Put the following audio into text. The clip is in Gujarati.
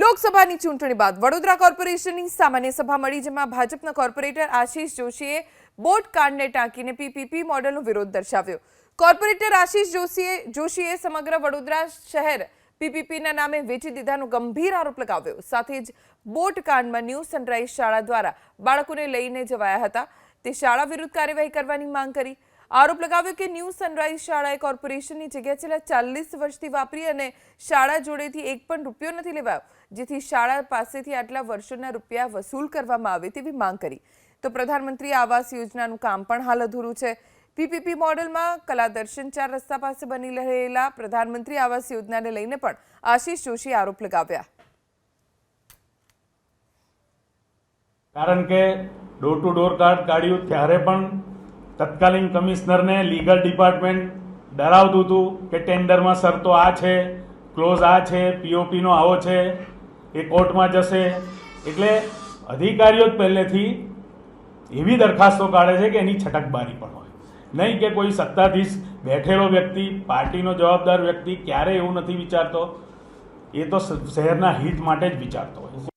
લોકસભાની ચૂંટણી બાદ વડોદરા કોર્પોરેશનની સામાન્ય સભા મળી, જેમાં ભાજપના કોર્પોરેટર આશીષ જોશીએ બોટ કાંડને ટાંકીને પીપીપી મોડલનો વિરોધ દર્શાવ્યો. કોર્પોરેટર આશીષ જોશીએ જોશીએ સમગ્ર વડોદરા શહેર પીપીપીના નામે વેચી દીધાનો ગંભીર આરોપ લગાવ્યો. સાથે જ બોટ કાંડમાં ન્યૂ સનરાઈઝ શાળા દ્વારા બાળકોને લઈને જવાયા હતા. તે શાળા વિરુદ્ધ કાર્યવાહી કરવાની માંગ કરી. આરોપ લગાવ્યો કે ન્યૂ સનરાઈઝ શાળાએ કોર્પોરેશનની જગ્યા છેલ્લા ચાલીસ વર્ષથી વાપરી અને શાળા જોડેથી એક પણ રૂપિયો નથી લેવાયો, જેથી શાળા પાસેથી આટલા વર્ષોના રૂપિયા વસૂલ કરવામાં આવે તેવી માંગ કરી. તો પ્રધાનમંત્રી આવાસ યોજનાનું કામ પણ હાલ અધૂરું છે. પીપીપી મોડેલમાં કલાદર્શન ચાર રસ્તા પાસે બની રહેલા પ્રધાનમંત્રી આવાસ યોજનાને લઈને પણ આશીષ જોશી આરોપ લગાવ્યા. કારણ કે ડોર ટુ ડોર કાર્ડ કાઢ્યું ત્યારે પણ તત્કાલીન કમિશનરને લીગલ ડિપાર્ટમેન્ટ ડરાવતું હતું કે ટેન્ડરમાં શરતો આ છે, ક્લોઝ આ છે, પીઓપીનો આવો છે, એ કોર્ટમાં જશે. એટલે અધિકારીઓ જ પહેલેથી એવી દરખાસ્તો કાઢે છે કે એની છટકબારી પણ હોય. નહીં કે કોઈ સત્તાધીશ બેઠેલો વ્યક્તિ, પાર્ટીનો જવાબદાર વ્યક્તિ ક્યારેય એવું નથી વિચારતો. એ તો શહેરના હિત માટે જ વિચારતો હોય.